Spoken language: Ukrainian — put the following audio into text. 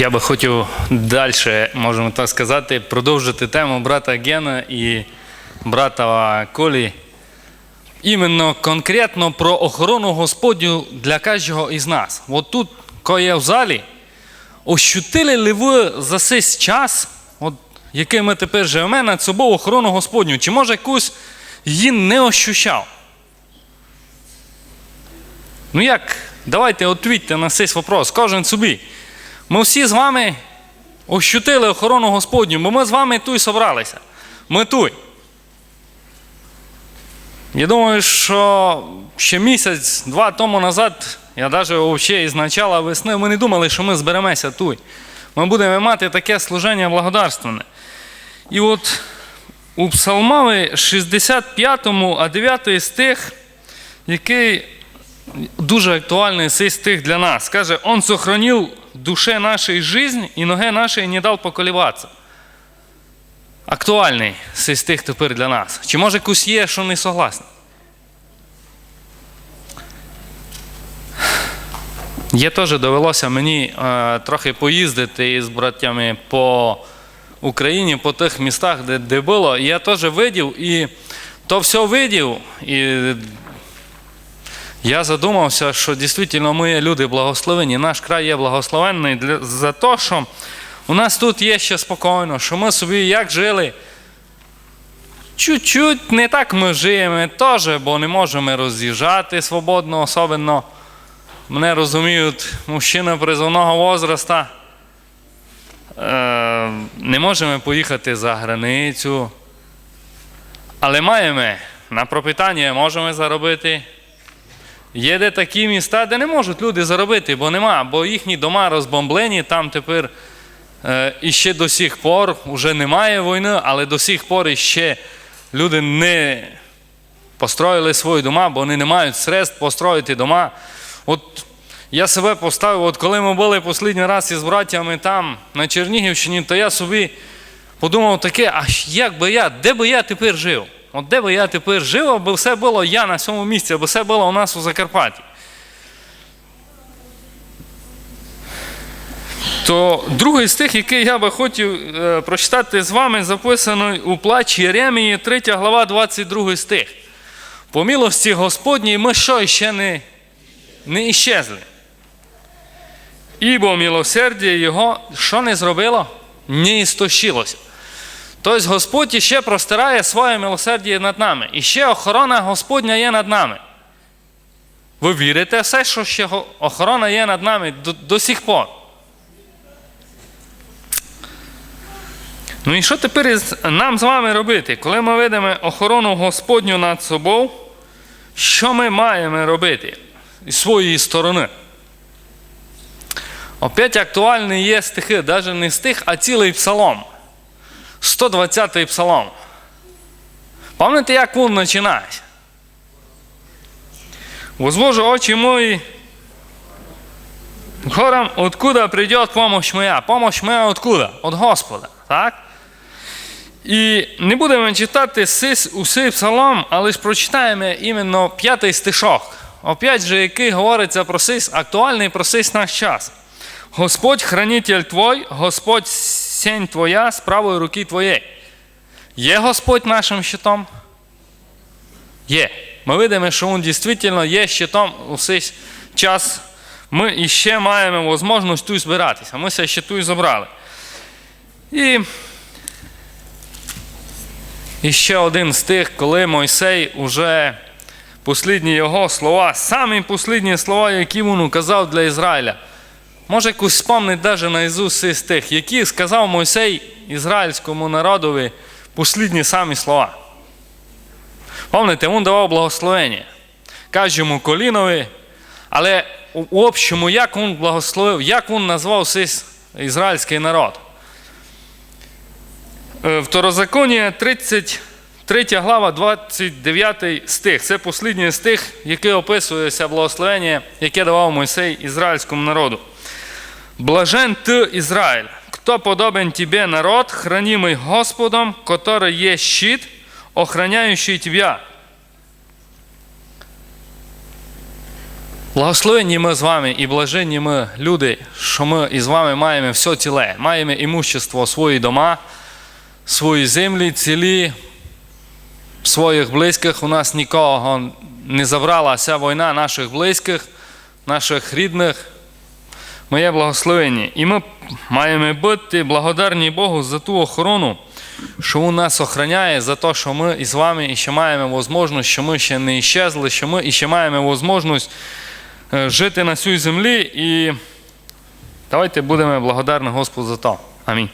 Я би хотів далі, можемо так сказати, продовжити тему брата Гена і брата Колі. Іменно конкретно про охорону Господню для кожного із нас. От тут, коли я в залі, ощутили ли ви за цей час, от, який ми тепер живемо, над собою охорону Господню? Чи може якусь її не ощущав? Ну як? Давайте відповідьте на цей вопрос, кожен собі. Ми всі з вами ощутили охорону Господню, бо ми з вами тут і собралися. Ми тут. Я думаю, що ще місяць-два тому назад, я навіть взагалі із начала весни, ми не думали, що ми зберемося тут. Ми будемо мати таке служення благодарственне. І от у Псалмові 65, а 9 стих, який дуже актуальний цей стих для нас. Каже, Он сохранил душе нашей жизнь і ноге нашої не дав поколібатися. Актуальний цей стих тепер для нас. Чи може якусь є, що не согласні? Є теж довелося мені е, трохи поїздити із братями по Україні, по тих містах, де, де було. Я теж видів, і то все видів, і я задумався, що дійсно ми люди благословені. Наш край є благословенний для, за те, що у нас тут є ще спокійно, що ми собі як жили. Чуть-чуть не так ми живемо теж, бо не можемо роз'їжджати свободно, особливо. Мене розуміють мужчини призовного возраста. Е, не можемо поїхати за границю. Але маємо на пропитання можемо заробити. Є де такі міста, де не можуть люди заробити, бо нема, бо їхні дома розбомблені, там тепер е, іще до сих пор вже немає війни, але до сих пор іще люди не построїли свої дома, бо вони не мають средств построїти дома. От я себе поставив, от коли ми були останній раз із братями там, на Чернігівщині, то я собі подумав таке, а як би я, де би я тепер жив? От де би я тепер жив, аби все було я на цьому місці, аби все було у нас у Закарпатті. То другий стих, який я би хотів е, прочитати з вами, записаний у плачі Єремії, 3 глава, 22 стих. По милості Господній ми що ще не, не іщезли. Ібо милосердя Його що не зробило? Не істощилося. Тобто Господь іще простирає своє милосердя над нами. І ще охорона Господня є над нами. Ви вірите все, що ще охорона є над нами до, до сих пор? Ну і що тепер нам з вами робити? Коли ми ведемо охорону Господню над собою, що ми маємо робити з своєї сторони? Опять актуальні є стихи, навіть не стих, а цілий псалом. 120-й псалом. Пам'ятаєте, як він починається? Возвожу очі мої горам, откуда прийде помощь моя. Помощь моя откуда? От Господа. Так? І не будемо читати усей псалом, але ж прочитаємо іменно п'ятий стишок. Опять же, який говориться про сись, актуальний про сись наш час. Господь хранитель твой, Господь сень твоя з правої руки твоєї. Є Господь нашим щитом? Є. Ми видимо, що Він дійсно є щитом у цей час. Ми іще маємо можливість тут збиратися. Ми це ще тут забрали. І і ще один з тих, коли Мойсей уже послідні його слова, самі послідні слова, які він указав для Ізраїля. Може, якусь спомнить навіть на Ісус із тих, які сказав Мойсей ізраїльському народові послідні самі слова. Помните, він давав благословення. Каже йому колінові, але в общому, як він благословив, як він назвав ізраїльський народ. Е, Второзаконня 30. 3 глава, 29 стих. Це послідній стих, який описується благословення, яке давав Мойсей ізраїльському народу. Блажен ти, Ізраїль, хто подобен тобі народ, хранимий Господом, котрий є щит, охраняючий тебе. Благословені ми з вами і блаженні ми люди, що ми із вами маємо все ціле, маємо імущество, свої дома, свої землі, цілі своїх близьких. У нас нікого не забрала ця війна наших близьких, наших рідних. Ми є благословенні. І ми маємо бути благодарні Богу за ту охорону, що Він нас охороняє, за те, що ми із вами ще маємо можливість, що ми ще не іщезли, що ми ще маємо можливість е, жити на цій землі. І давайте будемо благодарні Господу за то. Амінь.